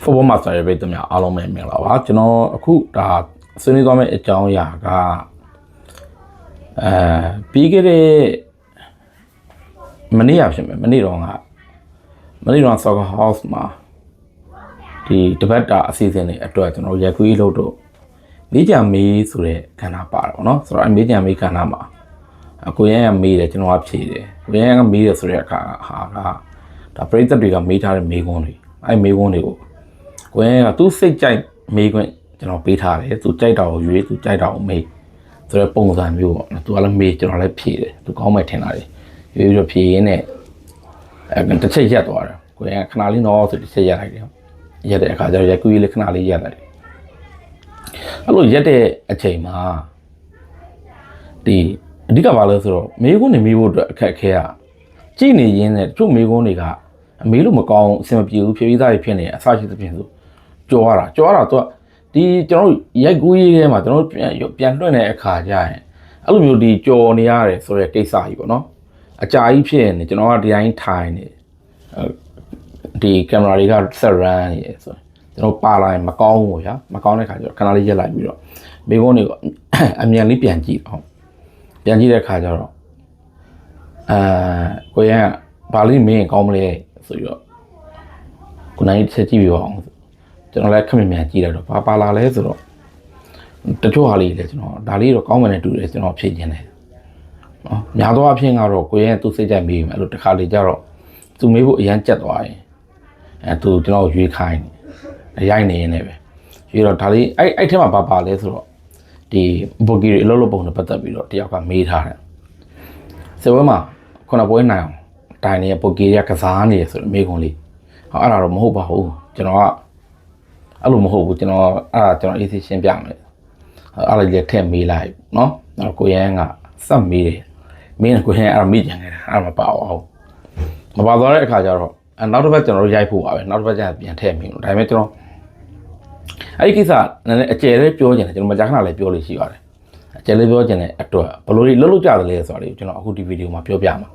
football master ရဲ့ပြည်သူများအားလုံးပဲမင်္ဂလာပါကျွန်တော်အခုဒါဆွေးနွေးသွားမယ့်အကြောင်းအရာကအဲပြီးခဲ့တဲ့မနေ့ရဖြစ်မယ်မနေ့တော့ကမနေ့တော့ soccer house မှာဒီတပတ်တာအစီအစဉ်တွေအတွက်ကျွန်တော်ရက်ကွေးလို့တော့မေးကြမေးဆိုတဲ့ကဏ္ဍပါတော့เนาะဆိုတော့အမေးကြမေးကဏ္ဍမှာအကိုရန်ကမေးတယ်ကျွန်တော်ကဖြေတယ်ကိုရန်ကမေးတယ်ဆိုတဲ့အခါဟာက ဒါပရိသတ်တွေကမေးထားတဲ့မေးခွန်းတွေအဲမေးခွန်းတွေကိုကိုယ်ကသူစိတ်ကြိုက်မေးခွင့်ကျွန်တော်ပေးထားတယ်သူကြိုက်တာကိုရွေးသူကြိုက်တာကိုမေးဆိုတဲ့ပုံစံမျိုးပေါ့နော်သူကလည်းမေးကျွန်တော်လည်းဖြေတယ်သူကောင်းမယ်ထင်တာလေရွေးပြီးတော့ဖြေရင်းနဲ့အဲတစ်ချက်ရက်သွားတယ်ကိုယ်ကခဏလေးတော့ဆိုတစ်ချက်ရက်လိုက်တယ်ရက်တဲ့အခါကျတော့ရက်ကူးလေးခဏလေးရက်လိုက်တယ်အဲ့လိုရက်တဲ့အချိန်မှာဒီအဓိကဘာလဲဆိုတော့မေးခွန်းနေမေးဖို့အတွက်အခက်အခဲကကြည့်နေရင်းနဲ့တချို့မေးခွန်းတွေက အမေးလို့မကောင်းအဆင်မပြေဘူးဖြေပြီးသားတွေဖြစ်နေအဆရှိသဖြင့်ဆိုကြော်ရတာကြော်ရတာသူကဒီကျွန်တော်တို့ရိုက်ကူးရေးထဲမှာကျွန်တော်တို့ပြန်ပြန်လွှင့်တဲ့အခါကျရင်အဲ့လိုမျိုးဒီကြော်နေရတယ်ဆိုတဲ့ကိစ္စကြီးပေါ့နော်အကြာကြီးဖြစ်နေကျွန်တော်ကဒီတိုင်းထိုင်နေဒီကင်မရာတွေကဆက်ရန်နေဆိုကျွန်တော်ပါလာရင်မကောင်းဘူးပေါ့ဗျာမကောင်းတဲ့ခါကျတော့ခဏလေးရက်လိုက်ပြီးတော့မိကုန်းတွေကိုအမြန်လေးပြန်ကြည့်တော့ပြန်ကြည့်တဲ့ခါကျတော့အာကိုရန်ကဘာလေးမင်းကောင်းမလဲ ဆိုပြီးတော့ကိုနိုင်ချက်ကြည့်ပြပါအောင်ကျွန်တော်လည်းခက်မြင်မြန်ကြည့်လိုက်တော့ဘာပါလာလဲဆိုတော့တချို့ဟာလေးလည်းကျွန်တော်ဒါလေးတော့ကောင်းမှန်နဲ့တူတယ်ကျွန်တော်ဖြည့်ခြင်းတယ်နော်များသောအားဖြင့်ကတော့ကိုရဲသူစိတ်ကြိုက်မေးမယ်အဲ့လိုတစ်ခါလေကျတော့သူမေးဖို့အရန်ကြက်သွားရင်အဲသူကျွန်တော်ရွေးခိုင်းတယ်ရိုက်နေနေပဲရွေးတော့ဒါလေးအဲ့အဲ့ထဲမှာဘာပါလဲဆိုတော့ဒီဘော်ဂီတွေအလုပ်လုပ်ပုံနဲ့ပတ်သက်ပြီးတော့တယောက်ကမေးထားတယ်စေဝဲမှာခုနပွဲနိုင်အောင် တိုင်နေတဲ့ပိုကီရကစားနေရဆိုတော့မေးခွန်းလေးဟောအဲ့ဒါတော့မဟုတ်ပါဘူးကျွန်တော်ကအဲ့လိုမဟုတ်ဘူးကျွန်တော်အဲ့ဒါကျွန်တော်အေးစီရှင်းပြမယ်အဲ့ဒါလေးထည့်မေးလိုက်နော်အဲ့တော့ကိုရန်ကစက်မေးတယ်မင်းကကိုရန်အဲ့ဒါမေးကြံခဲ့တာအဲ့ဒါမပါအောင်မပါသွားတဲ့အခါကျတော့အဲ့နောက်တစ်ပတ်ကျွန်တော်တို့ရိုက်ဖို့ပါပဲနောက်တစ်ပတ်ကျရင်ပြန်ထည့်မေးလို့ဒါပေမဲ့ကျွန်တော်အဲ့ဒီကိစ္စနည်းနည်းအကျယ်လေးပြောချင်တယ်ကျွန်တော်မကြာခဏလည်းပြောလို့ရှိပါတယ်အကျယ်လေးပြောချင်တဲ့အတွက်ဘယ်လိုလေးလှုပ်လှုပ်ကြတယ်လဲဆိုတာလေးကိုကျွန်တော်အခုဒီဗီဒီယိုမှာပြောပြမှာ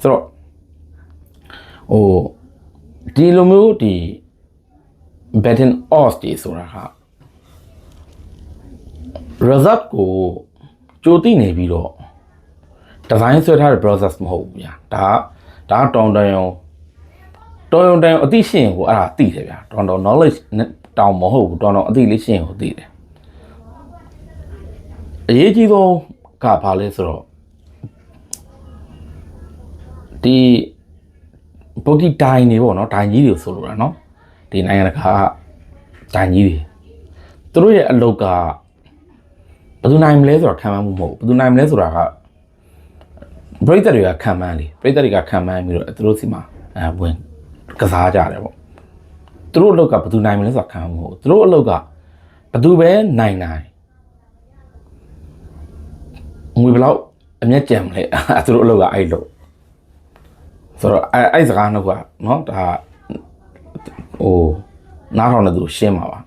ဆိုတော့ဟိုဒီလိုမျိုးဒီ betting odds တွေဆိုတာဟာ result ကိုကြိုသိနေပြီးတော့ design ဆွဲထားတဲ့ process မဟုတ်ဘူးဗျာဒါဒါတောင်တန်ရုံတောင်ရုံတန်ရုံအသိရှိရင်ကိုအဲ့ဒါသိတယ်ဗျာတောင်တောင် knowledge နဲ့တောင်မဟုတ်ဘူးတောင်တောင်အသိလေးရှိရင်ကိုသိတယ်အရေးကြီးဆုံးကဘာလဲဆိုတော့ ဒီပိုကီဒိုင်နေပေါ့နော်ဒိုင်ကြီးတွေဆိုလိုတာနော်ဒီနိုင်ငံတကာဒိုင်ကြီးတွေသူတို့ရဲ့အလုပ်ကဘယ်သူနိုင်မလဲဆိုတာခံမှန်းမှုမဟုတ်ဘူးဘယ်သူနိုင်မလဲဆိုတာကပရိသတ်တွေကခံမှန်းလေပရိသတ်တွေကခံမှန်းပြီးတော့သူတို့စီမှာအဲဝင်ကစားကြတယ်ပေါ့သူတို့အလုပ်ကဘယ်သူနိုင်မလဲဆိုတာခံမှန်းမှုမဟုတ်ဘူးသူတို့အလုပ်ကဘယ်သူပဲနိုင်နိုင်ငွေဘယ်လောက်အမျက်ကြံမလဲအဲသူတို့အလုပ်ကအဲ့လို ဆိုတော့အဲအဲ့စကားနှုတ်ကနော်ဒါဟိုနားထောင်တဲ့သူရှင်းပါပါ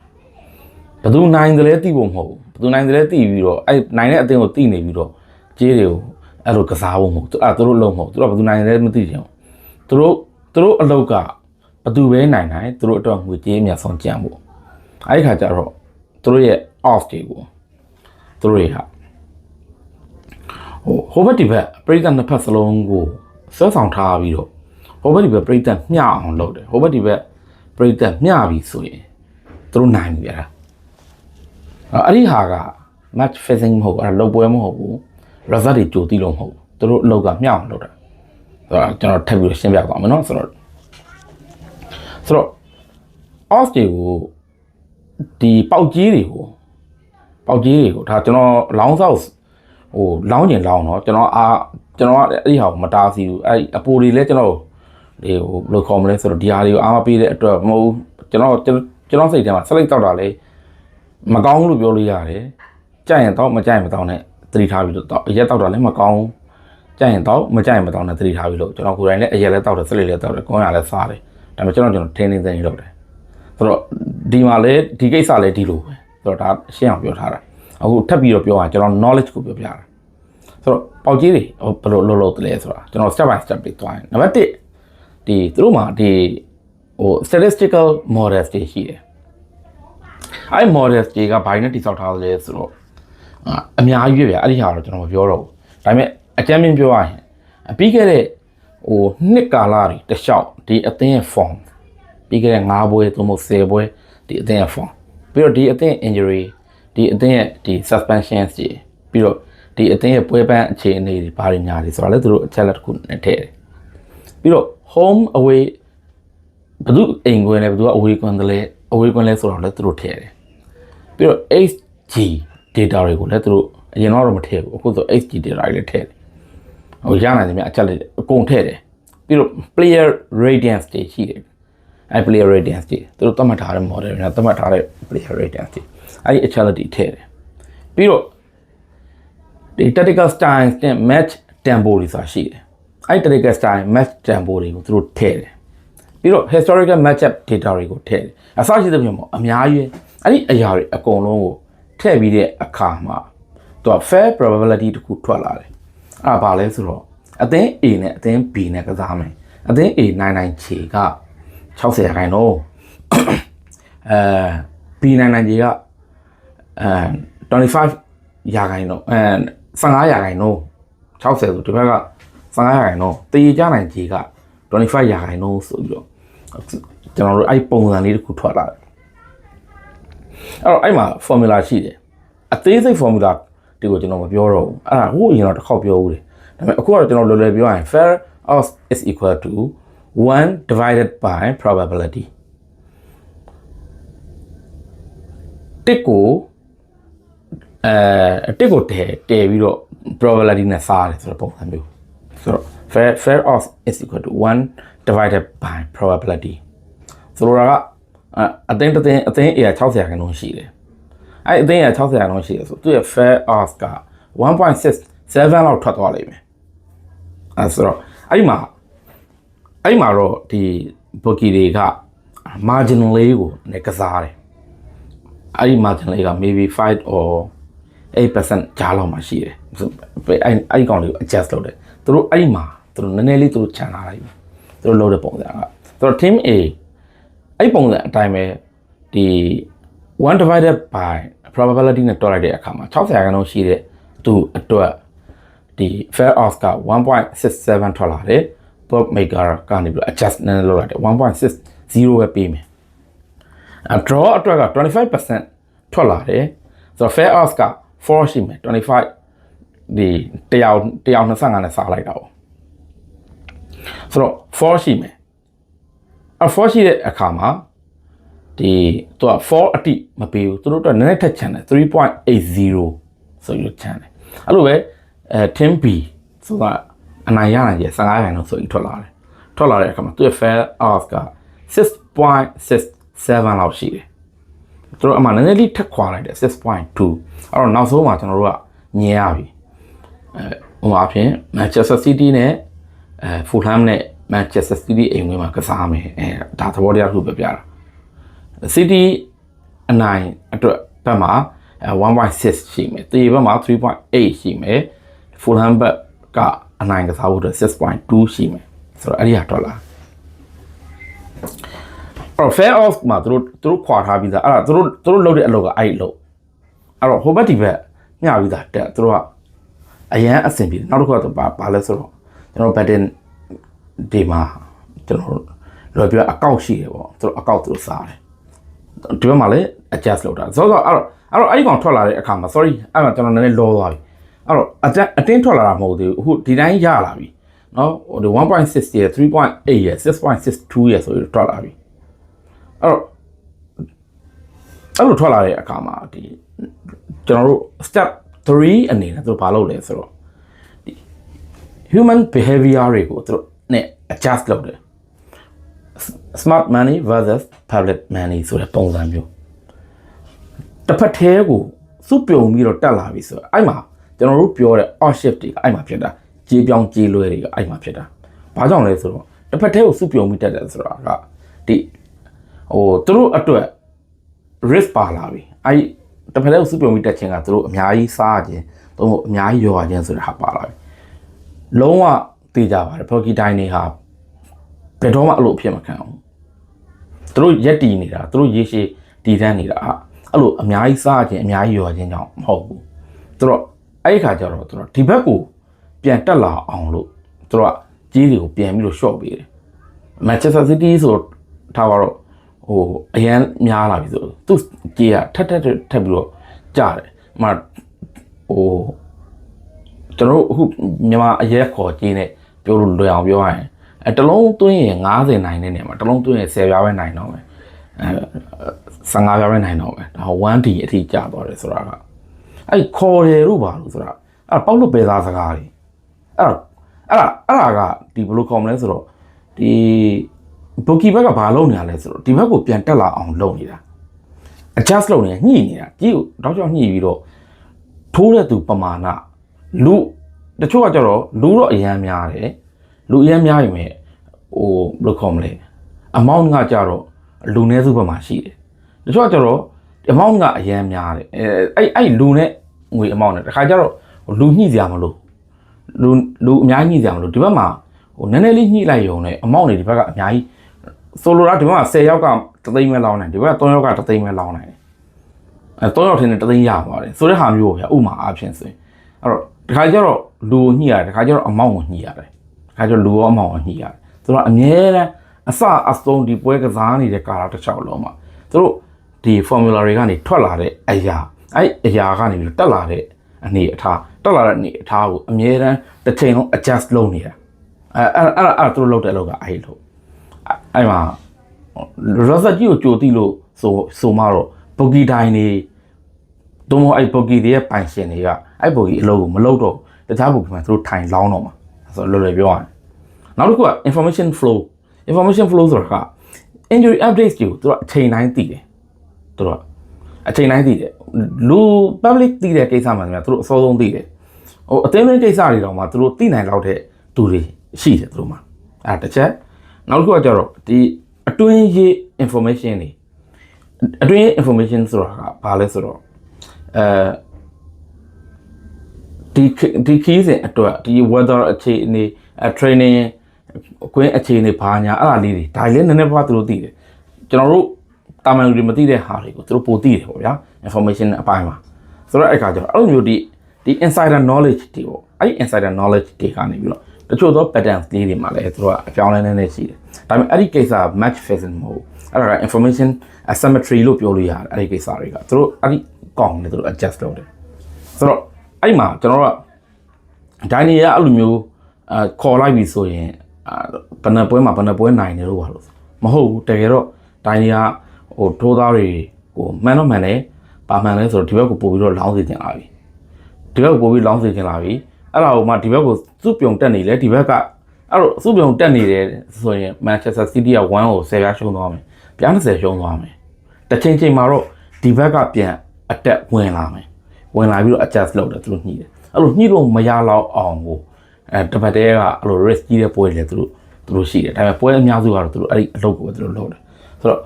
ဘယ်သူနိုင်တယ်လဲသိဖို့မဟုတ်ဘူးဘယ်သူနိုင်တယ်လဲသိပြီးတော့အဲ့နိုင်တဲ့အသင်းကိုသိနေပြီးတော့ကြေးတွေကိုအဲ့လိုကစားဖို့မဟုတ်ဘူးအဲ့သူတို့လုံးမဟုတ်သူတို့ဘယ်သူနိုင်တယ်လဲမသိချင်ဘူးသူတို့သူတို့အလုပ်ကဘယ်သူပဲနိုင်နိုင်သူတို့အတွက်ငွေကြေးအများဆုံးကြံဖို့အဲ့ဒီခါကျတော့သူတို့ရဲ့ off တွေကိုသူတို့ရဲ့ဟာဟိုဟိုဘက်ဒီဘက်ပရိသတ်နှစ်ဖက်စလုံးကို ဆွဲဆောင်ထားပြီးတော့ဟိုဘက်ဒီဘက်ပရိသတ်မျှအောင်လုပ်တယ်ဟိုဘက်ဒီဘက်ပရိသတ်မျှပြီဆိုရင်သူတို့နိုင်ပြီအဲ့ဒါအဲ့ဒီဟာက match fixing မဟုတ်ဘူးအဲ့ဒါလုံပွဲမဟုတ်ဘူး result တွေကြိုသိလို့မဟုတ်ဘူးသူတို့အလုပ်ကမျှအောင်လုပ်တာဆိုတော့ကျွန်တော်ထပ်ပြီးရှင်းပြသွားမယ်နော်ဆိုတော့ဆိုတော့ off တွေကိုဒီပေါက်ကြီးတွေကိုပေါက်ကြီးတွေကိုဒါကျွန်တော်လောင်းဆောက်ဟိုလောင်းကျင်လောင်းတော့ကျွန်တော်အာ ကျွန်တော်ကအဲ့ဒီဟာကိုမတားစီဘူးအဲ့အပိုတွေလည်းကျွန်တော်ဒီဟိုဘယ်လိုခေါ်မလဲဆိုတော့ဒီဟာတွေကိုအားမပေးတဲ့အတွက်မဟုတ်ဘူးကျွန်တော်ကျွန်တော်စိတ်ထဲမှာဆက်လိုက်တောက်တာလေမကောင်းလို့ပြောလို့ရတယ်ကြိုက်ရင်တော့မကြိုက်မတော့နဲ့သတိထားပြီးတော့အရက်တောက်တာလည်းမကောင်းကြိုက်ရင်တော့မကြိုက်မတော့နဲ့သတိထားပြီးလို့ကျွန်တော်ကိုယ်တိုင်လည်းအရက်လည်းတောက်တယ်ဆက်လက်လည်းတောက်တယ်ကောင်းရလည်းစားတယ်ဒါပေမဲ့ကျွန်တော်ကျွန်တော်ထင်းနေသိနေလုပ်တယ်ဆိုတော့ဒီမှာလည်းဒီကိစ္စလည်းဒီလိုပဲဆိုတော့ဒါရှင်းအောင်ပြောထားတာအခုထပ်ပြီးတော့ပြောရကျွန်တော် knowledge ကိုပြောပြတာ ဆိုတော့ပေါက်ကြီးတွေဘယ်လိုလုပ်လို့တလဲဆိုတာကျွန်တော် step by step ပြီးသွားရင်နံပါတ်1ဒီသူတို့မှာဒီဟဟို statistical models တွေရှိတယ်အဲ့ models တွေကဘာတွေနဲ့တိစောက်ထားလဲဆိုတော့အာအများကြီးပဲဗျအဲ့ဒီဟာတော့ကျွန်တော်မပြောတော့ဘူးဒါပေမဲ့အကြမ်းမြင်ပြောရရင်အပြီးခဲ့တဲ့ဟိုနှစ်ကာလတွေတစ်လျှောက်ဒီအသင်းရဲ့ form ပြီးခဲ့တဲ့9ပွဲသို့မဟုတ်10ပွဲဒီအသင်းရဲ့ form ပြီးတော့ဒီအသင်း injury ဒီအသင်းရဲ့ဒီ suspension တွေပြီးတော့ ဒီအသင်းရဲ့ပွဲပန်းအခြေအနေတွေဘာတွေညာတွေဆိုတော့လည်းသူတို့အချက်လက်တစ်ခုနဲ့ထည့်တယ်ပြီးတော့ home away ဘယ်သူအိမ်ကွင်းလဲဘယ်သူက away ကွင်းတယ်လဲ away ကွင်းလဲဆိုတော့လည်းသူတို့ထည့်တယ်ပြီးတော့ HG data တွေကိုလည်းသူတို့အရင်တော့မထည့်ဘူးအခုဆို HG data တွေလည်းထည့်တယ်ဟိုရနိုင်တယ်မြအချက်လက်အကုန်ထည့်တယ်ပြီးတော့ player radiance တွေရှိတယ်အဲ player radiance တွေသူတို့သတ်မှတ်ထားတဲ့ model တွေနဲ့သတ်မှတ်ထားတဲ့ player radiance တွေအဲဒီအချက်လက်တွေထည့်တယ်ပြီးတော့ ဒီ tactical styles နဲ့ match tempo တွေဆိုတာရှိတယ်အဲဒီ tactical style match tempo တွေကိုသူတို့ထည့်တယ်ပြီးတော့ historical matchup data တွေကိုထည့်တယ်အစရှိသဖြင့်ပေါ့အများကြီးအဲ့ဒီအရာတွေအကုန်လုံးကိုထည့်ပြီးတဲ့အခါမှာသူက fair probability တခုထွက်လာတယ်အဲ့ဒါဘာလဲဆိုတော့အသင်း A နဲ့အသင်း B နဲ့ကစားမယ်အသင်း A 99ခြေက60ရာခိုင်နှုန်းအဲ B 99ခြေကအဲ25ရာခိုင်နှုန်းအဲ 15ရာခိုင်နှုန်း60ဆိုဒီဘက်က15ရာခိုင်နှုန်းတည်ကြနိုင်ခြေက25ရာခိုင်နှုန်းဆိုပြီးတော့ကျွန်တော်တို့အဲ့ပုံစံလေးတစ်ခုထွက်လာတယ်အဲ့တော့အဲ့မှာ formula ရှိတယ်အသေးစိတ် formula ဒီကိုကျွန်တော်မပြောတော့ဘူးအဲ့ဒါဟိုအရင်တော့တစ်ခေါက်ပြောဦးတယ်ဒါပေမဲ့အခုကတော့ကျွန်တော်လွယ်လွယ်ပြောရရင် fair odds is equal to 1 divided by probability တစ်ကို အဲတစ်ကိုတဲတဲပြီးတော့ probability နဲ့စားတယ်ဆိုတော့ပုံစံမျိုးဆိုတော့ fair fair odds is equal to 1 divided by probability ဆိုတော့ကအသိန်းတစ်သိန်းအသိန်း A 60ရာခိုင်နှုန်းရှိတယ်အဲ့အသိန်းက60ရာခိုင်နှုန်းရှိတယ်ဆိုသူ့ရဲ့ fair odds က1.67လောက်ထွက်သွားလိမ့်မယ်အဲဆိုတော့အဲ့ဒီမှာအဲ့ဒီမှာတော့ဒီ bookie တွေက margin လေးကိုလည်းကစားတယ်အဲ့ဒီ margin လေးက maybe 5 or 8%ကြားလောက်မှရှိတယ်အဲ့အဲ့ဒီကောင်လေးကို adjust လုပ်တယ်သူတို့အဲ့ဒီမှာသူတို့နည်းနည်းလေးသူတို့ခြံထားလိုက်ပြီသူတို့လုပ်တဲ့ပုံစံကသူတို့ team A အဲ့ပုံစံအတိုင်းပဲဒီ1 divided by probability နဲ့တွက်လိုက်တဲ့အခါမှာ60ရာခိုင်နှုန်းရှိတဲ့သူအတွက်ဒီ fair odds က1.67ထွက်လာတယ် book maker ကနေပြီး adjust နည်းနည်းလုပ်လိုက်တယ်1.60ပဲပေးမယ်အ draw အတွက်က25%ထွက်လာတယ်ဆိုတော့ fair odds က 4ရှိမယ်25ဒီတယောက်တယောက်25နဲ့စားလိုက်တာပေါ့ဆိုတော့4ရှိမယ်အ4ရှိတဲ့အခါမှာဒီသူက4အတိမပေးဘူးသူတို့တော့နည်းနည်းထက်ချန်တယ်3.80ဆိုပြီးချန်တယ်အဲ့လိုပဲအဲ 10B ဆိုတာအနိုင်ရနိုင်ကျ15ရာခိုင်နှုန်းဆိုပြီးထွက်လာတယ်ထွက်လာတဲ့အခါမှာသူရဲ့ fair off က6.67လောက်ရှိတယ် သူတို့အမှနည်းနည်းလေးထက်ခွာလိုက်တယ်6.2အဲ့တော့နောက်ဆုံးမှာကျွန်တော်တို့ကညင်ရပြီအဲဟိုအဖြစ် Manchester City နဲ့အဲ Fulham နဲ့ Manchester City အိမ်ဝင်မှာကစားမယ်အဲဒါသဘောတရားတစ်ခုပဲပြတာ City အနိုင်အတွက်ဘက်မှာ1.6ရှိမယ်တေဘက်မှာ3.8ရှိမယ် Fulham ဘက်ကအနိုင်ကစားဖို့အတွက်6.2ရှိမယ်ဆိုတော့အဲ့ဒီဟာထွက်လာအဲ့တော့ fair off မှာသူတို့သူတို့ခွာထားပြီးသားအဲ့ဒါသူတို့သူတို့လုပ်တဲ့အလုပ်ကအဲ့ဒီလုပ်အဲ့တော့ဟိုဘက်ဒီဘက်ညပြီးသားတက်သူတို့ကအရန်အဆင်ပြေတယ်နောက်တစ်ခုကတော့ဘာဘာလဲဆိုတော့ကျွန်တော် batting ဒီမှာကျွန်တော်လောပြအကောက်ရှိတယ်ပေါ့သူတို့အကောက်သူတို့စားတယ်ဒီဘက်မှာလည်း adjust လုပ်တာဆိုတော့အဲ့တော့အဲ့တော့အဲ့ဒီကောင်ထွက်လာတဲ့အခါမှာ sorry အဲ့မှာကျွန်တော်နည်းနည်းလောသွားပြီအဲ့တော့အတက်အတင်းထွက်လာတာမဟုတ်သေးဘူးအခုဒီတိုင်းရလာပြီနော်ဟိုဒီ1.6ရယ်3.8ရယ်6.62ရယ်ဆိုပြီးထွက်လာပြီ အဲ့တော့အဲ့လိုထွက်လာတဲ့အခါမှာဒီကျွန်တော်တို့ step 3အနေနဲ့သူတို့ဘာလုပ်လဲဆိုတော့ဒီ human behavior တွေကိုသူတို့နဲ့ adjust လုပ်တယ် smart money versus public money ဆိုတဲ့ပုံစံမျိုးတစ်ဖက်သေးကိုစုပြုံပြီးတော့တက်လာပြီဆိုတော့အဲ့မှာကျွန်တော်တို့ပြောတဲ့ off shift တွေကအဲ့မှာဖြစ်တာကြေးပြောင်းကြေးလွဲတွေကအဲ့မှာဖြစ်တာဘာကြောင့်လဲဆိုတော့တစ်ဖက်သေးကိုစုပြုံပြီးတက်တယ်ဆိုတာကဒီ ဟိုသူတို့အတွက် risk ပါလာပြီအဲ့တစ်ဖက်သေးကိုစုပြုံပြီးတက်ခြင်းကသူတို့အများကြီးစားခြင်းသို့မဟုတ်အများကြီးရောရခြင်းဆိုတဲ့ဟာပါလာပြီလုံးဝသိကြပါတယ်ဖော်ကီတိုင်းတွေဟာဘယ်တော့မှအဲ့လိုအဖြစ်မခံဘူးသူတို့ရက်တီနေတာသူတို့ရေရှည်တည်တန်းနေတာအဲ့လိုအများကြီးစားခြင်းအများကြီးရောခြင်းကြောင့်မဟုတ်ဘူးသူတို့အဲ့ဒီခါကျတော့သူတို့ဒီဘက်ကိုပြန်တက်လာအောင်လို့သူတို့ကကြီးတွေကိုပြန်ပြီးလို့ရှော့ပေးတယ် Manchester City ဆိုထားပါတော့ ဟိုအရန်များလာပြီဆိုသူကြီးကထက်ထက်ထက်ပြီးတော့ကြားတယ်။မဟိုကျွန်တော်တို့အခုမြန်မာအရက်ခေါ်ကြီးနဲ့ပြောလို့လွယ်အောင်ပြောရရင်အဲတစ်လုံးသွင်းရင်90နိုင်တဲ့နေရာမှာတစ်လုံးသွင်းရင်10ပြားပဲနိုင်တော့မယ်အဲ15ပြားပဲနိုင်တော့မယ်ဒါ 1D အထိကျသွားတယ်ဆိုတာကအဲ့ခေါ်တယ်လို့ပါလို့ဆိုတာအဲ့ပေါက်လို့ပဲသားစကားတွေအဲ့တော့အဲ့ဒါအဲ့ဒါကဒီဘယ်လိုခေါ်မလဲဆိုတော့ဒီ ဘိုကီဘက်ကဘာလုပ်နေရလဲဆိုတော့ဒီဘက်ကိုပြန်တက်လာအောင်လုပ်နေတာ adjust လုပ်နေညှိနေတာကြီးကိုတောက်ချောက်ညှိပြီးတော့ထိုးတဲ့သူပမာဏလူတချို့ကကြတော့လူတော့အရန်များတယ်လူအရန်များရင်ပဲဟိုဘယ်လိုခေါ်မလဲ amount ကကြတော့လူနည်းစုဘက်မှာရှိတယ်တချို့ကကြတော့ amount ကအရန်များတယ်အဲအဲ့အဲ့လူနဲ့ငွေ amount နဲ့တခါကြတော့လူညှိစရာမလိုလူလူအများကြီးညှိစရာမလိုဒီဘက်မှာဟိုနည်းနည်းလေးညှိလိုက်ရုံနဲ့ amount တွေဒီဘက်ကအများကြီး ဆိုလိုတာဒီဘက်မှာ10ယောက်ကတသိန်းပဲလောင်းနိုင်ဒီဘက်က3ယောက်ကတသိန်းပဲလောင်းနိုင်တယ်အဲ3ယောက်ထင်းနဲ့တသိန်းရပါတယ်ဆိုတဲ့ဟာမျိုးပေါ့ဗျာဥမာအားဖြင့်ဆိုရင်အဲ့တော့တခါကျတော့လူကိုညှိရတယ်တခါကျတော့ amount ကိုညှိရတယ်တခါကျတော့လူရော amount ကိုညှိရတယ်ဆိုတော့အမြဲတမ်းအစအဆုံးဒီပွဲကစားနေတဲ့ကာလတစ်လျှောက်လုံးမှာသူတို့ဒီ formula တွေကနေထွက်လာတဲ့အရာအဲ့အရာကနေပြီးတော့တက်လာတဲ့အနေအထားတက်လာတဲ့အနေအထားကိုအမြဲတမ်းတစ်ချိန်လုံး adjust လုပ်နေတာအဲအဲ့အဲ့အဲ့သူတို့လုပ်တဲ့အလုပ်ကအဲ့လို အဲ့မှာ result ကြီးကိုကြိုတိလို့ဆိုဆိုမှတော့ဘုတ်ဂီတိုင်းနေတုံးမအဲ့ဘုတ်ဂီတွေရဲ့ပိုင်ရှင်တွေကအဲ့ဘုတ်ဂီအလုပ်ကိုမလုပ်တော့တခြားဘုတ်ဂီမှာသူတို့ထိုင်လောင်းတော့မှာဆိုတော့လွယ်လွယ်ပြောရရင်နောက်တစ်ခုက information flow information flow ဆိုတာက injury updates ကိုသူတို့အချိန်တိုင်းသိတယ်သူတို့အချိန်တိုင်းသိတယ်လူ public သိတဲ့ကိစ္စမှန်တယ်သူတို့အစောဆုံးသိတယ်ဟိုအသေးသေးကိစ္စတွေတော့မှသူတို့သိနိုင်လောက်တဲ့သူတွေရှိတယ်သူတို့မှာအဲ့တစ်ချက် နောက်တစ်ခုကကြတော့ဒီအတွင်းရေး information တွေအတွင်းရေး information ဆိုတာကဘာလဲဆိုတော့အဲဒီဒီခီးစဉ်အတွက်ဒီ weather အခြေအနေအဲ training ကွင်းအခြေအနေဘာညာအဲ့ဒါလေးတွေဒါလည်းနည်းနည်းပါးသူတို့သိတယ်ကျွန်တော်တို့တာမန်လူတွေမသိတဲ့ဟာတွေကိုသူတို့ပိုသိတယ်ပေါ့ဗျာ information အပိုင်းမှာဆိုတော့အဲ့ခါကျတော့အဲ့လိုမျိုးဒီဒီ insider knowledge တွေပေါ့အဲ့ဒီ insider knowledge တွေကနေပြီးတော့ တချို့သော pattern လေးတွေမှာလည်းသူတို့ကအပြောင်းလဲနေနေရှိတယ်ဒါပေမဲ့အဲ့ဒီကိစ္စ match fixing မဟုတ်အဲ့ဒါက information asymmetry လို့ပြောလို့ရတယ်အဲ့ဒီကိစ္စတွေကသူတို့အဲ့ဒီကောင်နေသူတို့ adjust လုပ်တယ်ဆိုတော့အဲ့မှာကျွန်တော်တို့ကဒိုင်နီယာအဲ့လိုမျိုးအာခေါ်လိုက်ပြီဆိုရင်ဘယ်နှပွဲမှာဘယ်နှပွဲနိုင်တယ်လို့ပါလို့မဟုတ်ဘူးတကယ်တော့ဒိုင်နီယာဟိုထိုးသားတွေကိုမှန်တော့မှန်လဲပါမှန်လဲဆိုတော့ဒီဘက်ကိုပို့ပြီးတော့လောင်းစီတင်လာပြီဒီဘက်ကိုပို့ပြီးလောင်းစီတင်လာပြီ အဲ့ဒါကိုမှဒီဘက်ကိုစုပြုံတက်နေလေဒီဘက်ကအဲ့တော့စုပြုံတက်နေတယ်ဆိုရင် Manchester City က1ကို10ပြားရှုံးသွားမယ်ပြား20ရှုံးသွားမယ်တစ်ချိန်ချိန်မှာတော့ဒီဘက်ကပြန်အတက်ဝင်လာမယ်ဝင်လာပြီးတော့ adjust လုပ်တယ်သူတို့ညှိတယ်အဲ့လိုညှိလို့မရတော့အောင်ကိုအဲတစ်ပတ်တည်းကအဲ့လို risk ကြီးတဲ့ပွဲတွေလည်းသူတို့သူတို့ရှိတယ်ဒါပေမဲ့ပွဲအများစုကတော့သူတို့အဲ့ဒီအလုပ်ကိုပဲသူတို့လုပ်တယ်ဆိုတော့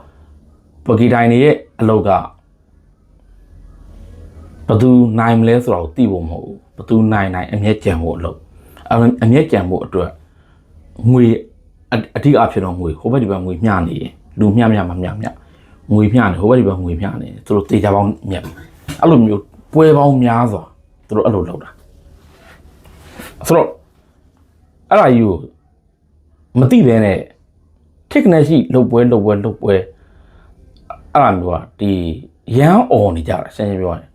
ပကီတိုင်းတွေရဲ့အလုပ်က ဘယ်သူနိုင်မလဲဆိုတော့သိဖို့မဟုတ်ဘူးဘယ်သူနိုင်နိုင်အမျက်ကြံဖို့အလုပ်အမျက်ကြံဖို့အတွက်ငွေအဓိကအဖြစ်တော့ငွေဟိုဘက်ဒီဘက်ငွေမျှနေရင်လူမျှမျှမမျှမျှငွေမျှနေဟိုဘက်ဒီဘက်ငွေမျှနေသူတို့တေချာပေါင်းမြက်အဲ့လိုမျိုးပွဲပေါင်းများစွာသူတို့အဲ့လိုလုပ်တာဆိုတော့အဲ့ဒါယူမသိဘဲနဲ့ technique ရှိလုပ်ပွဲလုပ်ပွဲလုပ်ပွဲအဲ့ဒါမျိုးကဒီရန်អော်နေကြတာရှင်းရှင်းပြောရင်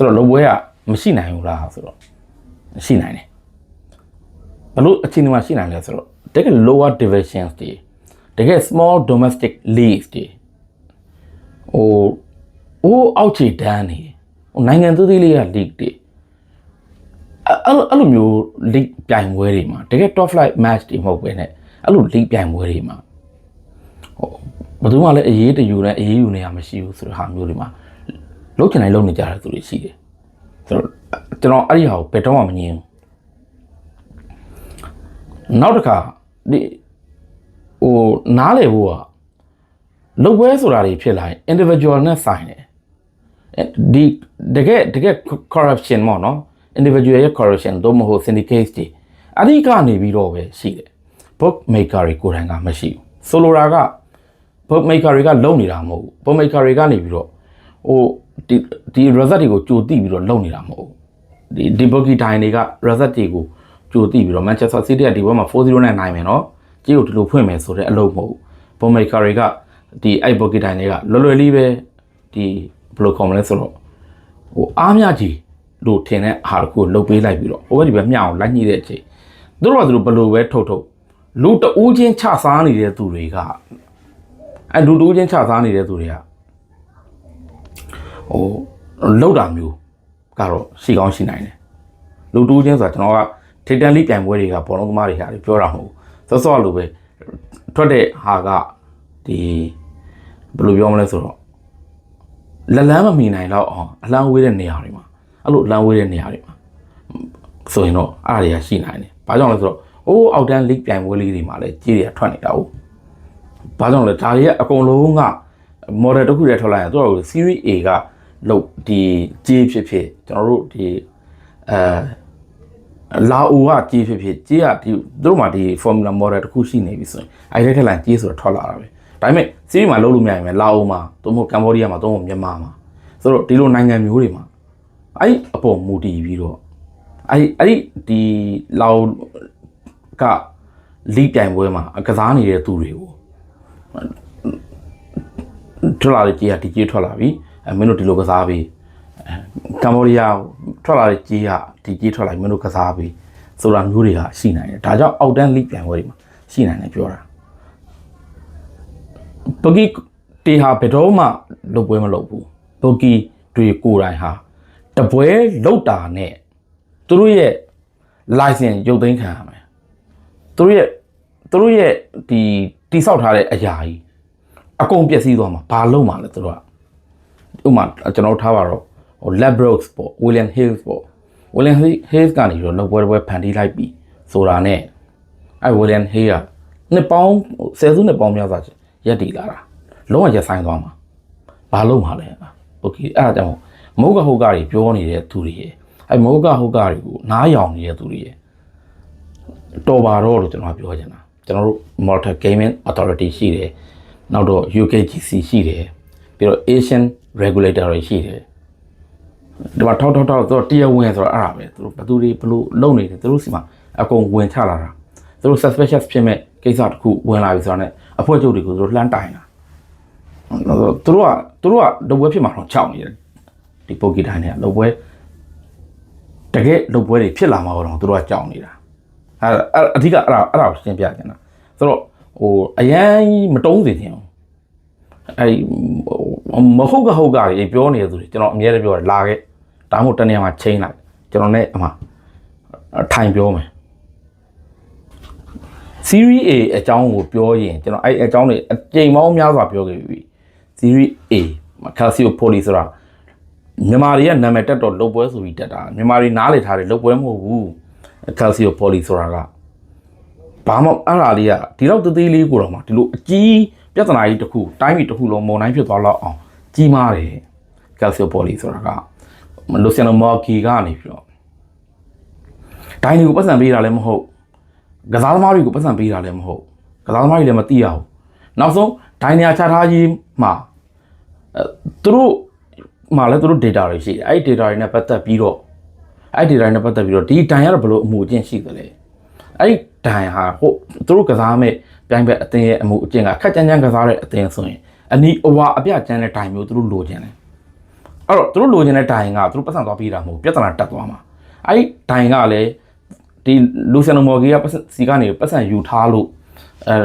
ဆိုတော့လုပ်ပွဲကမရှိနိုင်ဘူးလားဆိုတော့ရှိနိုင်တယ်ဘလို့အချိန်မှာရှိနိုင်လဲဆိုတော့တကယ် lower divisions တွေတကယ် small domestic leagues တွေဟိုအိုးအောက်ခြေတန်းနေဟိုနိုင်ငံသေးသေးလေးက league တွေအဲ့လိုအဲ့လိုမျိုး league ပြိုင်ပွဲတွေမှာတကယ် top flight match တွေမဟုတ်ပဲねအဲ့လို league ပြိုင်ပွဲတွေမှာဟိုဘယ်သူမှလည်းအရေးတယူနဲ့အရေးယူနေရမရှိဘူးဆိုတဲ့ဟာမျိုးတွေမှာ လုံးချင်တိုင်းလုံးနေကြတဲ့သူတွေရှိတယ်ဆိုတော့ကျွန်တော်အဲ့ဒီဟာကိုဘယ်တော့မှမငြင်းဘူးနောက်တစ်ခါဒီဟိုနားလေဖို့ကလုပ်ပွဲဆိုတာတွေဖြစ်လာရင် individual နဲ့ဆိုင်တယ်ဒီတကယ်တကယ် corruption ပေါ့နော် individual ရဲ့ corruption သို့မဟုတ် syndicate တွေအဓိကနေပြီးတော့ပဲရှိတယ် book maker တွေကိုယ်တိုင်ကမရှိဘူးဆိုလိုတာကဘုတ်မိတ်ကာတွေကလုံနေတာမဟုတ်ဘူးဘုတ်မိတ်ကာတွေကနေပြီးတော့ဟို ဒီဒီ result တွေကိုကြိုတိပြီးတော့လုံနေတာမဟုတ်ဘူးဒီဒီဘုတ်ကီတိုင်းတွေက result တွေကိုကြိုတိပြီးတော့ Manchester City ကဒီဘက်မှာ4-0နဲ့နိုင်မယ်နော်ကြီးကိုဒီလိုဖွင့်မယ်ဆိုတဲ့အလုပ်မဟုတ်ဘူးဘုတ်မိတ်ကာတွေကဒီအဲ့ဘုတ်ကီတိုင်းတွေကလွယ်လွယ်လေးပဲဒီဘယ်လိုခေါ်မလဲဆိုတော့ဟိုအားမြကြီးလို့ထင်တဲ့အားတစ်ခုကိုလုတ်ပေးလိုက်ပြီးတော့ဟိုဘက်ဒီဘက်မျှအောင်လိုက်ညှိတဲ့အချိန်သူတို့ကသူတို့ဘယ်လိုပဲထုတ်ထုတ်လူတအူးချင်းချစားနေတဲ့သူတွေကအဲလူတူးချင်းချစားနေတဲ့သူတွေက ဟိုလောက်တာမျိုးကတော့ရှိကောင်းရှိနိုင်တယ်လူတူးချင်းဆိုတာကျွန်တော်ကထိတန်လိပြိုင်ပွဲတွေကဘောလုံးသမားတွေဟာပြောတာမဟုတ်ဘူးစောစောလိုပဲထွက်တဲ့ဟာကဒီဘယ်လိုပြောမလဲဆိုတော့လက်လန်းမမီနိုင်တော့အောင်အလန်းဝေးတဲ့နေရာတွေမှာအဲ့လိုအလန်းဝေးတဲ့နေရာတွေမှာဆိုရင်တော့အားတွေကရှိနိုင်တယ်ဘာကြောင့်လဲဆိုတော့အိုးအောက်တန်းလိပြိုင်ပွဲလေးတွေမှာလည်းကြီးတွေကထွက်နေတာဟုတ်ဘာကြောင့်လဲဒါတွေကအကုန်လုံးက model တစ်ခုတည်းထွက်လာရင်သူတို့ series A က လို့ဒီကြီးဖြစ်ဖြစ်ကျွန်တော်တို့ဒီအဲလာအိုကကြီးဖြစ်ဖြစ်ကြီးကဒီသူတို့မှာဒီ formula model တစ်ခုရှိနေပြီဆိုရင်အဲဒီထက်ထက်လိုက်ကြီးဆိုတော့ထွက်လာတာပဲဒါပေမဲ့ series မှာလုံးလို့မရရင်ပဲလာအိုမှာသို့မဟုတ်ကမ်ဘောဒီးယားမှာသို့မဟုတ်မြန်မာမှာဆိုတော့ဒီလိုနိုင်ငံမျိုးတွေမှာအဲ့အပေါ်မူတည်ပြီးတော့အဲ့အဲ့ဒီလာအိုကလိပြိုင်ပွဲမှာကစားနေတဲ့သူတွေကိုထွက်လာတဲ့ကြီးကဒီကြီးထွက်လာပြီအဲ မင်းတို့ဒီလိုကစားပြီအဲကမ္ဘောဒီးယားထွက်လာတဲ့ကြီးကဒီကြီးထွက်လာပြီမင်းတို့ကစားပြီဆိုတာမျိုးတွေကရှိနိုင်တယ်ဒါကြောင့်အောက်တန်းလိပြန်ပွဲတွေမှာရှိနိုင်တယ်ပြောတာဘဂီတီဟာဘယ်တော့မှလုတ်ပွဲမလုပ်ဘူးဘဂီတွေကိုယ်တိုင်ဟာတပွဲလုတ်တာနဲ့သူတို့ရဲ့ license ရုပ်သိမ်းခံရမယ်သူတို့ရဲ့သူတို့ရဲ့ဒီတိဆောက်ထားတဲ့အရာကြီးအကုန်ပျက်စီးသွားမှာဘာလုံးမှာလဲသူတို့က ဥပမာကျွန်တော်တို့ထားပါတော့ဟို Labrooks ပေါ့ William Hills ပေါ့ William Hills ကနေပြီးတော့လောက်ပွဲတစ်ပွဲဖန်တီးလိုက်ပြီဆိုတာနဲ့အဲ William Hills ကနှစ်ပေါင်းဆယ်စုနှစ်ပေါင်းများစွာရက်တည်လာတာလုံးဝရက်ဆိုင်သွားမှာဘာလုံးမှာလဲโอเคအဲ့ဒါကြောင့်မဟုတ်ကဟုတ်ကတွေပြောနေတဲ့သူတွေရဲ့အဲမဟုတ်ကဟုတ်ကတွေကိုနားယောင်နေတဲ့သူတွေရဲ့တော်ပါတော့လို့ကျွန်တော်ပြောချင်တာကျွန်တော်တို့ Malta Gaming Authority ရှိတယ် နောက်တော့ UKGC ရှိတယ်ပြီးတော့ Asian regulator တွေရှိတယ်ဒီမှာထောက်ထောက်ထောက်သူတို့တရားဝင်ဆိုတော့အဲ့ဒါပဲသူတို့ဘသူတွေဘလို့လုံနေတယ်သူတို့စီမှာအကုန်ဝင်ချလာတာသူတို့ suspicious ဖြစ်မဲ့ကိစ္စတစ်ခုဝင်လာပြီဆိုတော့အဖွဲ့ချုပ်တွေကိုသူတို့လှမ်းတိုင်တာသူတို့ကသူတို့ကလုပ်ပွဲဖြစ်မှာတော့ချောင်းနေတယ်ဒီပိုကီတိုင်းတွေကလုပ်ပွဲတကယ်လုပ်ပွဲတွေဖြစ်လာမှာတော့သူတို့ကကြောက်နေတာအဲအဓိကအဲ့ဒါအဲ့ဒါကိုရှင်းပြချင်တာဆိုတော့ဟိုအရန်မတုံးစေချင်ဘူး အဲ့မဟုတ်ကဟုတ်ကကြီးပြောနေတဲ့သူတွေကျွန်တော်အမြဲတမ်းပြောတယ်လာခဲ့ဒါမှမဟုတ်တနေရာမှာချိန်လိုက်ကျွန်တော်နဲ့အမှထိုင်ပြောမယ် Series A အကြောင်းကိုပြောရင်ကျွန်တော်အဲ့အကြောင်းတွေအကြိမ်ပေါင်းများစွာပြောခဲ့ပြီ Series A Calcio Poly ဆိုတာမြန်မာတွေကနာမည်တက်တော့လုတ်ပွဲဆိုပြီးတက်တာမြန်မာတွေနားလေထားတယ်လုတ်ပွဲမဟုတ်ဘူး Calcio Poly ဆိုတာကဘာမှအဲ့ဒါလေးကဒီလောက်သေးသေးလေးကိုတော့မှဒီလိုအကြီး ပြဿနာကြီးတစ်ခုတိုင်းပြည်တစ်ခုလုံးမုံတိုင်းဖြစ်သွားတော့အောင်ကြီးမားတယ် Calcio Poly ဆိုတာကလိုဆီယနိုမော်ကီကနေပြီးတော့ဒိုင်းတွေကိုပတ်စံပေးတာလည်းမဟုတ်ကစားသမားတွေကိုပတ်စံပေးတာလည်းမဟုတ်ကစားသမားတွေလည်းမသိရဘူးနောက်ဆုံးဒိုင်းနေရာချထားကြီးမှာအဲသူတို့မှာလည်းသူတို့ data တွေရှိတယ်အဲ့ဒီ data တွေနဲ့ပတ်သက်ပြီးတော့အဲ့ဒီ data တွေနဲ့ပတ်သက်ပြီးတော့ဒီဒိုင်းကတော့ဘယ်လိုအမှုအကျင့်ရှိသလဲအဲ့ဒီဒိုင်းဟာဟိုသူတို့ကစားမဲ့ ပြိုင်ဘက်အသင်းရဲ့အမှုအကျင့်ကခက်ကြမ်းကြမ်းကစားတဲ့အသင်းဆိုရင်အနီအဝါအပြကျန်းတဲ့ဒိုင်းမျိုးသူတို့လိုချင်တယ်အဲ့တော့သူတို့လိုချင်တဲ့ဒိုင်ကသူတို့ပတ်စံသွားပေးတာမဟုတ်ပြဿနာတက်သွားမှာအဲ့ဒီဒိုင်ကလည်းဒီလူဆီယနိုမော်ဂီကပတ်စံစီကနေပတ်စံယူထားလို့အဲ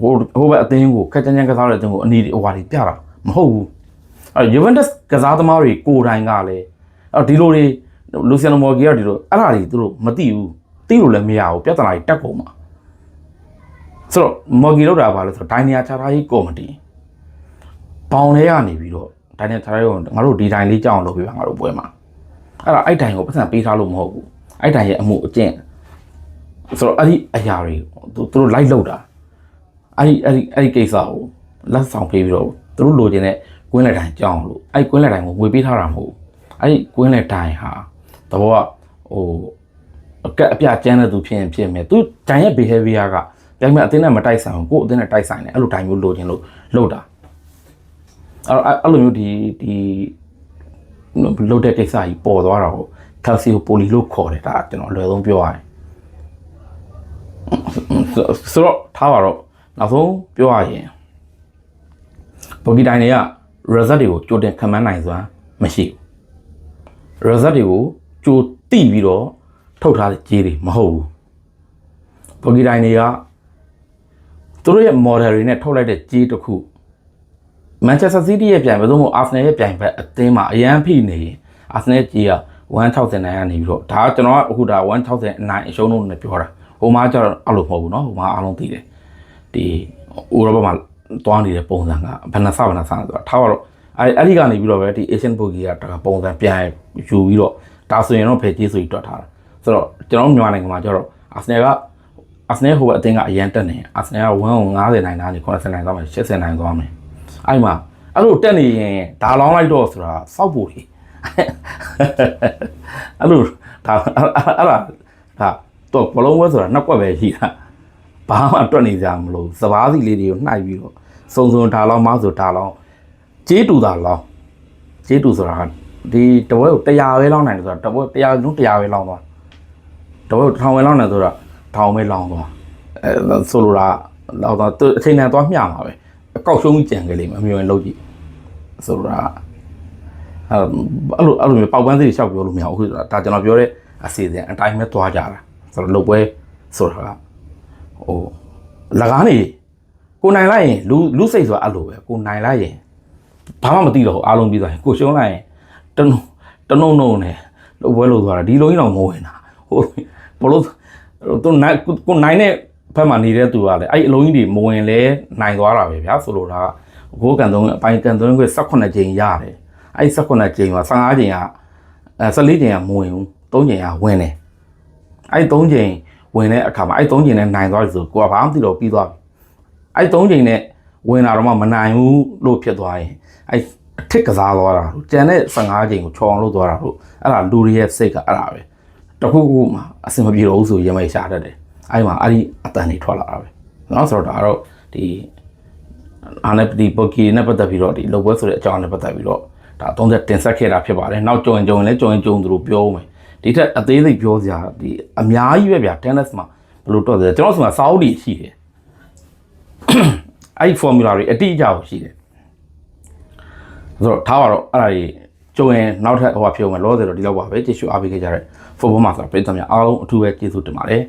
ဟိုဟိုဘက်အသင်းကိုခက်ကြမ်းကြမ်းကစားတဲ့အသင်းကိုအနီဟိုဟာတွေပြတာမဟုတ်ဘူးအဲယူဗန်တက်စ်ကစားသမားတွေကိုယ်တိုင်ကလည်းအဲ့ဒီလိုတွေလူဆီယနိုမော်ဂီကဒီလိုအဲ့ဒါတွေသူတို့မသိဘူးသိလို့လည်းမရဘူးပြဿနာတွေတက်ကုန်မှာ ဆိုတော့မော်ဂီလောက်တာပါလဲဆိုတော့ဒိုင်နီယာချာထားကြီးကော်မတီပေါင်ထဲကနေပြီးတော့ဒိုင်နီယာချာထားကြီးကိုငါတို့ဒီဒိုင်လေးကြောက်အောင်လုပ်ပေးပါငါတို့ပွဲမှာအဲ့ဒါအဲ့ဒိုင်ကိုပတ်စံပေးထားလို့မဟုတ်ဘူးအဲ့ဒိုင်ရဲ့အမှုအကျင့်ဆိုတော့အဲ့ဒီအရာတွေသူတို့လိုက်လောက်တာအဲ့ဒီအဲ့ဒီအဲ့ဒီကိစ္စကိုလက်ဆောင်ပေးပြီးတော့သူတို့လိုချင်တဲ့ကွင်းလက်တိုင်းကြောင်းလို့အဲ့ကွင်းလက်တိုင်းကိုငွေပေးထားတာမဟုတ်ဘူးအဲ့ဒီကွင်းလက်တိုင်းဟာတဘောကဟိုအကက်အပြကျန်းတဲ့သူဖြစ်ရင်ဖြစ်မယ်သူဂျန်ရဲ့ behavior က ပြိုင်မဲ့အသင်းနဲ့မတိုက်ဆိုင်ဘူးကိုယ့်အသင်းနဲ့တိုက်ဆိုင်တယ်အဲ့လိုတိုင်းမျိုးလိုချင်လို့လုပ်တာအဲ့အဲ့အဲ့လိုမျိုးဒီဒီလုပ်တဲ့ကိစ္စကြီးပေါ်သွားတာကိုကယ်ဆီယိုပိုလီလို့ခေါ်တယ်ဒါကျွန်တော်အလွယ်ဆုံးပြောရရင်ဆိုတော့ထားပါတော့နောက်ဆုံးပြောရရင်ဘော်ဂီတိုင်းတွေက result တွေကိုကြိုတင်ခံမှန်းနိုင်စွာမရှိဘူး result တွေကိုကြိုတိပြီးတော့ထုတ်ထားတဲ့ကြေးတွေမဟုတ်ဘူးဘော်ဂီတိုင်းတွေက သူတို့ရဲ့ model တွေနဲ့ထုတ်လိုက်တဲ့ကြေးတစ်ခု Manchester City ရဲ့ပြိုင်ဘယ်လိုမှ Arsenal ရဲ့ပြိုင်ဘက်အသင်းမှာအရန်ဖိနေရင် Arsenal ရဲ့ကြေးက160နိုင်ကနေပြီးတော့ဒါကကျွန်တော်ကအခုဒါ160နိုင်အရှုံးလို့နဲ့ပြောတာဟိုမှာကျတော့အဲ့လိုမဟုတ်ဘူးเนาะဟိုမှာအားလုံးသိတယ်ဒီဥရောပမှာတွားနေတဲ့ပုံစံကဘယ်နှဆဘယ်နှဆဆိုတာထားပါတော့အဲ့အဲ့ဒီကနေပြီးတော့ပဲဒီ Asian Bookie ကတကပုံစံပြန်ယူပြီးတော့ဒါဆိုရင်တော့ဖယ်ကြီးဆိုပြီးတွက်ထားတာဆိုတော့ကျွန်တော်မြန်မာနိုင်ငံမှာကျတော့ Arsenal က Arsenal ဟိုအသင်းကအရန်တက်နေ Arsenal က1ကို90နိုင်တာနေ90နိုင်သွားမယ်80နိုင်သွားမယ်အဲ့မှာအဲ့လိုတက်နေရင်ဒါလောင်းလိုက်တော့ဆိုတာစောက်ဖို့လေအဲ့လိုဒါအဲ့ဒါဒါတော့ဘလုံးဝဲဆိုတာနှစ်ကွက်ပဲရှိတာဘာမှတွက်နေကြမလို့စပားစီလေးတွေကိုနှိုက်ပြီးတော့စုံစုံဒါလောင်းမဆိုဒါလောင်းကြေးတူတာလောင်းကြေးတူဆိုတာဒီတပွဲကို100ပဲလောင်းနိုင်တယ်ဆိုတာတပွဲ100လုံး100ပဲလောင်းသွားတပွဲကို1000ပဲလောင်းတယ်ဆိုတာ 1000ပဲလောင်းသွားအဲဆိုလိုတာလောင်းသွားသူအချိန်နဲ့သွားမျှမှာပဲအကောက်ရှုံးကြံကြလိမ့်မယ်အမျိုးရင်လုံးကြည့်ဆိုလိုတာအဲ့လိုအဲ့လိုမျိုးပေါက်ပန်းစိတ်လျှောက်ပြောလို့မရဘူးခုဆိုတာဒါကျွန်တော်ပြောတဲ့အစီအစဉ်အတိုင်းပဲသွားကြတာဆိုတော့လုတ်ပွဲဆိုတာကဟိုလကားနေကိုနိုင်လိုက်ရင်လူလူစိတ်ဆိုတာအဲ့လိုပဲကိုနိုင်လိုက်ရင်ဘာမှမသိတော့ဘူးအားလုံးပြီးသွားရင်ကိုရှုံးလိုက်ရင်တနုံတနုံနုံနဲ့လုတ်ပွဲလို့သွားတာဒီလိုကြီးတော့မဝင်တာဟိုဘလို့ သူနိုင်ကိုနိုင်တဲ့ဘက်မှာနေတဲ့သူကလည်းအဲ့အလုံးကြီးတွေမဝင်လဲနိုင်သွားတာပဲဗျာဆိုလိုတာကဘိုးကန်သုံးအပိုင်းကန်သုံးခွဲ18ကြိမ်ရတယ်အဲ့18ကြိမ်မှာ15ကြိမ်ကအဲ14ကြိမ်ကမဝင်ဘူး3ကြိမ်ကဝင်တယ်အဲ့3ကြိမ်ဝင်တဲ့အခါမှာအဲ့3ကြိမ်နဲ့နိုင်သွားပြီဆိုကိုကဘာမှမသိတော့ပြီးသွားပြီအဲ့3ကြိမ်နဲ့ဝင်လာတော့မှမနိုင်ဘူးလို့ဖြစ်သွားရင်အဲ့အထစ်ကစားသွားတာလို့ကျန်တဲ့15ကြိမ်ကိုချော်အောင်လုပ်သွားတာလို့အဲ့ဒါလူတွေရဲ့စိတ်ကအဲ့ဒါပဲ တခုခုမှအဆင်မပြေတော့ဘူးဆိုရမိုက်ရှာတတ်တယ်အဲ့မှာအဲ့ဒီအတန်တွေထွက်လာတာပဲနော်ဆိုတော့ဒါကတော့ဒီအာနပတိပိုကီနဲ့ပတ်သက်ပြီးတော့ဒီလောက်ပွဲဆိုတဲ့အကြောင်းနဲ့ပတ်သက်ပြီးတော့ဒါအသုံးသက်တင်ဆက်ခဲ့တာဖြစ်ပါတယ်နောက်ကြုံရင်ကြုံရင်လည်းကြုံရင်ကြုံသူတို့ပြောဦးမယ်ဒီထက်အသေးစိတ်ပြောစရာဒီအများကြီးပဲဗျာ tennis မှာဘယ်လိုတော့လဲကျွန်တော်ဆိုမှာစာအုပ်တွေရှိတယ်အဲ့ဒီ formula တွေအတိအကျကိုရှိတယ်ဆိုတော့ထားပါတော့အဲ့ဒါကြီးကြုံရင်နောက်ထပ်ဟိုပါဖြစ်အောင်မယ်လောဆယ်တော့ဒီလောက်ပါပဲတ िश ူအားပေးခဲ့ကြတဲ့ football မှာဆိုတာပြည်သူများအားလုံးအထူးပဲကျေးဇူးတင်ပါတယ်